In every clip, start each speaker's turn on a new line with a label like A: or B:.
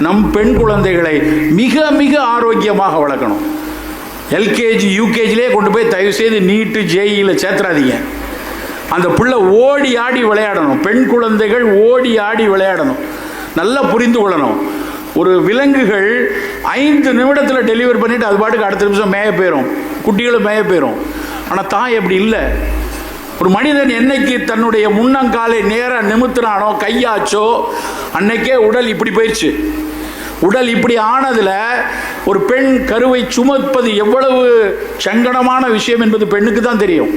A: நம் பெண் குழந்தைகளை மிக மிக ஆரோக்கியமாக வளர்க்கணும். எல்கேஜி யூகேஜிலே கொண்டு போய் தயவு செய்து நீட்டு ஜேஇயில் சேர்த்துறாதீங்க. அந்த பிள்ளை ஓடி ஆடி விளையாடணும். பெண் குழந்தைகள் ஓடி ஆடி விளையாடணும். நல்லா புரிந்து கொள்ளணும். ஒரு விலங்குகள் ஐந்து நிமிடத்தில் டெலிவரி பண்ணிவிட்டு அது பாட்டுக்கு அடுத்த நிமிஷம் மேய போயிடும் குட்டிகளும் மேய போயிடும் ஆனால் தாய் அப்படி இல்லை. ஒரு மனிதன் என்னைக்கு தன்னுடைய முன்னங்காலை நேராக நிமித்துறானோ கையாச்சோ அன்னைக்கே உடல் இப்படி போயிடுச்சு உடல் இப்படி ஆனதில் ஒரு பெண் கருவை சுமப்பது எவ்வளவு சங்கடமான விஷயம் என்பது பெண்ணுக்கு தான் தெரியும்.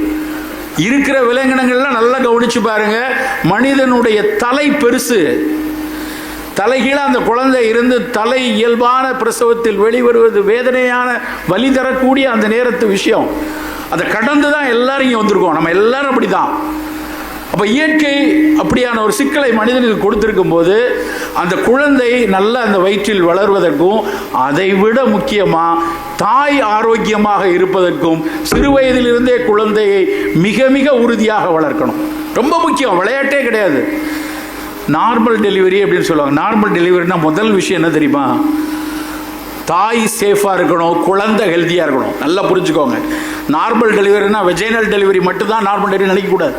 A: இருக்கிற விலங்கினங்கள்லாம் நல்லா கவனிச்சு பாருங்க. மனிதனுடைய தலை பெருசு. தலைகீழ அந்த குழந்தை இருந்து தலை இயல்பான பிரசவத்தில் வெளிவருவது வேதனையான வலி தரக்கூடிய அந்த நேரத்து விஷயம். அதை கடந்து தான் எல்லாரும் இங்கே வந்திருக்கோம். நம்ம எல்லாரும் அப்படி தான் அப்போ இயற்கை அப்படியான ஒரு சிக்கலை மனிதனுக்கு கொடுத்துருக்கும் போது அந்த குழந்தை நல்ல அந்த வயிற்றில் வளர்வதற்கும் அதை விட முக்கியமாக தாய் ஆரோக்கியமாக இருப்பதற்கும் சிறு வயதிலிருந்தே குழந்தையை மிக மிக உறுதியாக வளர்க்கணும். ரொம்ப முக்கியம் விளையாட்டே கிடையாது. நார்மல் டெலிவரி அப்படின்னு சொல்லுவாங்க. நார்மல் டெலிவரினா முதல் விஷயம் என்ன தெரியுமா? தாய் சேஃபாக இருக்கணும் குழந்தை ஹெல்த்தியாக இருக்கணும். நல்லா புரிஞ்சுக்கோங்க. நார்மல் டெலிவரினா வெஜைனல் டெலிவரி மட்டும்தான் நார்மல் டெலிவரி நினைக்கக்கூடாது.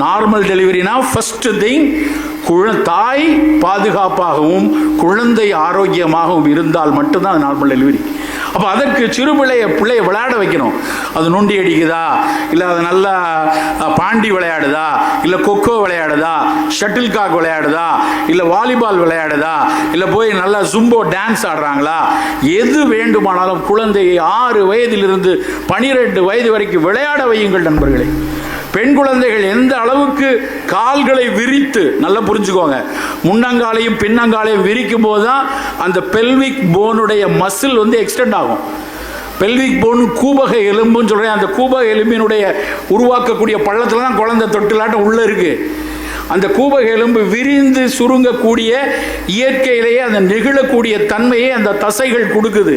A: நார்மல் டெலிவரினா ஃபர்ஸ்ட் திங் குழ தாய் பாதுகாப்பாகவும் குழந்தை ஆரோக்கியமாகவும் இருந்தால் மட்டும்தான் அது நார்மல் டெலிவரி அப்போ அதற்கு சிறு பிள்ளைய பிள்ளைய விளையாட வைக்கணும். அது நொண்டி அடிக்குதா? இல்லை அது நல்லா பாண்டி விளையாடுதா? இல்லை கொக்கோ விளையாடுதா? Shuttle cock விளையாடுதா? இல்லை வாலிபால் விளையாடுதா? இல்லை போய் நல்லா ஜும்போ டான்ஸ் ஆடுறாங்களா? எது வேண்டுமானாலும் குழந்தையை ஆறு வயதிலிருந்து பனிரெண்டு வயது வரைக்கும் விளையாட வையுங்கள் நண்பர்களே. பெண் குழந்தைகள் எந்த அளவுக்கு கால்களை விரித்து நல்லா புரிஞ்சுக்கோங்க. முன்னங்காலையும் பின்னங்காலையும் விரிக்கும் போது தான் அந்த பெல்விக் போனுடைய மசில் வந்து எக்ஸ்டெண்ட் ஆகும். பெல்விக் போன் கூபக எலும்புன்னு சொல்கிறேன் அந்த கூபக எலும்பினுடைய உருவாக்கக்கூடிய பள்ளத்தில் தான் குழந்தை தொட்டிலாட்டம் உள்ளே இருக்குது அந்த கூபக எலும்பு விரிந்து சுருங்கக்கூடிய இயற்கையிலேயே அந்த நெகிழக்கூடிய தன்மையை அந்த தசைகள் கொடுக்குது.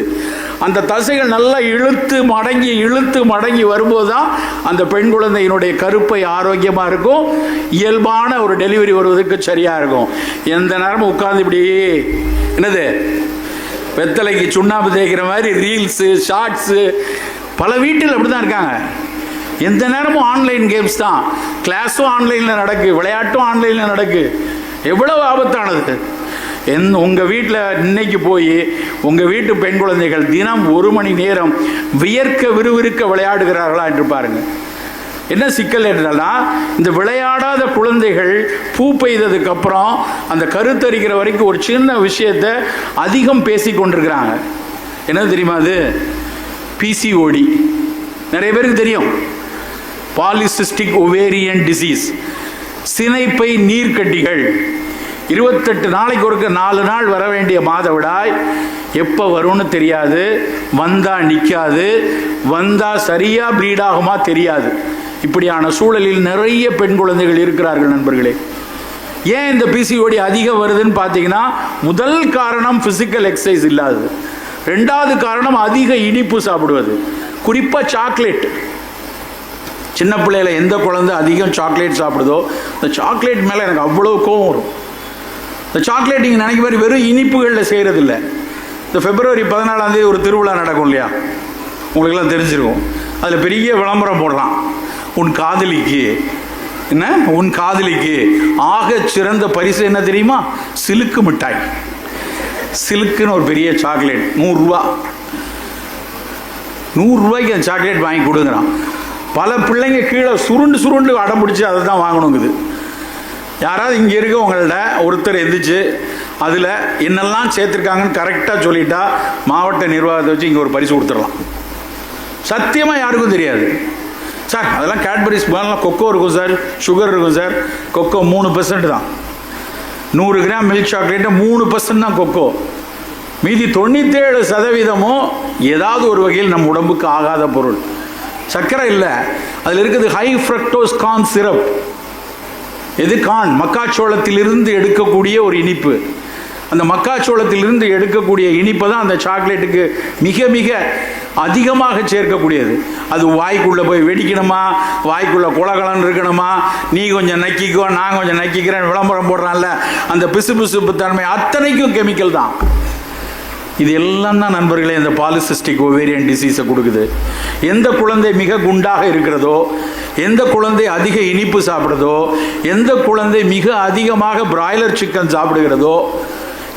A: அந்த தசைகள் நல்லா இழுத்து மடங்கி இழுத்து மடங்கி வரும்போது தான் அந்த பெண் குழந்தையினுடைய கருப்பை ஆரோக்கியமாக இருக்கும். இயல்பான ஒரு டெலிவரி வருவதற்கு சரியாக இருக்கும். எந்த நேரமும் உட்காந்து இப்படி என்னது வெத்தலைக்கு சுண்ணாம்பு தேய்க்கிற மாதிரி ரீல்ஸு ஷார்ட்ஸு பல வீட்டில் அப்படி தான் இருக்காங்க. எந்த நேரமும் ஆன்லைன் கேம்ஸ் தான். கிளாஸும் ஆன்லைனில் நடக்கு விளையாட்டும் ஆன்லைனில் நடக்கு. எவ்வளவு ஆபத்தானது. என் உங்கள் வீட்டில் இன்னைக்கு போய் உங்கள் வீட்டு பெண் குழந்தைகள் தினம் ஒரு மணி நேரம் வியர்க்க விறுவிறுக்க விளையாடுகிறார்களா என்று பாருங்கள் என்ன சிக்கல் என்றால்னா இந்த விளையாடாத குழந்தைகள் பூ பெய்ததுக்கு அப்புறம் அந்த கருத்தரிக்கிற வரைக்கும் ஒரு சின்ன விஷயத்தை அதிகம் பேசி கொண்டிருக்கிறாங்க. என்ன தெரியுமா அது? பிசிஓடி நிறைய பேருக்கு தெரியும். பாலிசிஸ்டிக் ஒவேரியன் டிசீஸ் சினைப்பை நீர்க்கட்டிகள். இருபத்தெட்டு நாளைக்கு ஒருக்க நாலு நாள் வர வேண்டிய மாதவிடாய் எப்போ வரும்னு தெரியாது. வந்தால் நிற்காது வந்தால் சரியாக ப்ரீட் ஆகுமா தெரியாது. இப்படியான சூழலில் நிறைய பெண் குழந்தைகள் இருக்கிறார்கள் நண்பர்களே. ஏன் இந்த பிசிஓடி அதிகம் வருதுன்னு பார்த்தீங்கன்னா முதல் காரணம் ஃபிசிக்கல் எக்ஸசைஸ் இல்லாதது ரெண்டாவது காரணம் அதிக இனிப்பு சாப்பிடுவது. குறிப்பாக சாக்லேட் சின்ன பிள்ளையில எந்த குழந்தை அதிகம் சாக்லேட் சாப்பிடுதோ அந்த சாக்லேட் மேலே எனக்கு அவ்வளோ கோவம் வரும். இந்த சாக்லேட் நீங்கள் நினைக்க மாதிரி வெறும் இனிப்புகளில் செய்கிறது இல்லை இந்த பிப்ரவரி பதினாலாம் தேதி ஒரு திருவிழா நடக்கும் இல்லையா? உங்களுக்கெல்லாம் தெரிஞ்சிருக்கும். அதில் பெரிய விளம்பரம் போடலாம். உன் காதலிக்கு என்ன? உன் காதலிக்கு ஆக சிறந்த பரிசு என்ன தெரியுமா? சிலுக்கு மிட்டாய். சிலுக்குன்னு ஒரு பெரிய சாக்லேட் நூறுரூவா. நூறுரூவாய்க்கு அந்த சாக்லேட் வாங்கி கொடுங்குறான். பல பிள்ளைங்க கீழே சுருண்டு சுருண்டு அடம் பிடிச்சி அதை தான் வாங்கணுங்குது. யாராவது இங்கே இருக்கவங்கள்ட்ட ஒருத்தர் எந்திரிச்சு அதில் என்னெல்லாம் சேர்த்துருக்காங்கன்னு கரெக்டாக சொல்லிட்டா மாவட்ட நிர்வாகத்தை வச்சு இங்கே ஒரு பரிசு கொடுத்துடலாம். சத்தியமாக யாருக்கும் தெரியாது. சார் அதெல்லாம் கேட்பரிஸ் பண்ணலாம் கொக்கோ இருக்கும் சார் சுகர் இருக்கும் சார் கொக்கோ மூணு பர்சன்ட் தான். நூறு கிராம் மில்க் சாக்லேட்டு மூணு பர்சன்ட் தான் கொக்கோ மீதி தொண்ணூற்றேழு சதவீதமும் ஏதாவது ஒரு வகையில் நம் உடம்புக்கு ஆகாத பொருள். சர்க்கரை இல்லை. அதில் இருக்குது ஹை ஃப்ரக்டோஸ் கான் சிரப் எது கான் மக்காச்சோளத்திலிருந்து எடுக்கக்கூடிய ஒரு இனிப்பு. அந்த மக்காச்சோளத்திலிருந்து எடுக்கக்கூடிய இனிப்பை தான் அந்த சாக்லேட்டுக்கு மிக மிக அதிகமாக சேர்க்கக்கூடியது. அது வாய்க்குள்ளே போய் வெடிக்கணுமா? வாய்க்குள்ளே குலகலன் இருக்கணுமா? நீ கொஞ்சம் நக்கிக்கோ நான் கொஞ்சம் நக்கிக்கிறேன் விளம்பரம் போடுறான்ல. அந்த பிசுபிசுப்பு தன்மை அத்தனைக்கும் கெமிக்கல் தான். இது எல்லாம் தான் நண்பர்களே இந்த பாலிசிஸ்டிக் ஓவேரியன் டிசீஸை கொடுக்குது. எந்த குழந்தை மிக குண்டாக இருக்கிறதோ எந்த குழந்தை அதிக இனிப்பு சாப்பிடுதோ எந்த குழந்தை மிக அதிகமாக பிராய்லர் சிக்கன் சாப்பிடுகிறதோ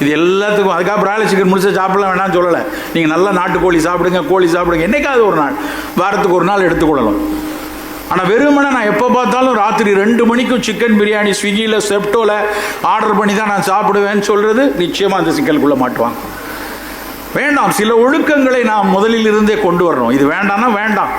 A: இது எல்லாத்துக்கும் அதுக்காக பிராய்லர் சிக்கன் முடிச்சு சாப்பிடலாம் வேணாம்னு சொல்லலை. நீங்கள் நல்லா நாட்டுக்கோழி சாப்பிடுங்க கோழி சாப்பிடுங்க என்னைக்காவது ஒரு நாள் வாரத்துக்கு ஒரு நாள் எடுத்துக்கொள்ளலாம். ஆனால் வெறுமனை நான் எப்போ பார்த்தாலும் ராத்திரி ரெண்டு மணிக்கும் சிக்கன் பிரியாணி ஸ்விக்கியில் செப்டோவில் ஆர்டர் பண்ணி தான் நான் சாப்பிடுவேன்னு சொல்கிறது நிச்சயமாக அந்த சிக்கலுக்குள்ளே மாட்டுவாங்க. வேண்டாம் சில ஒழுக்கங்களை நாம் முதலில் இருந்தே கொண்டு வரணும். இது வேண்டாம்னா வேண்டாம்.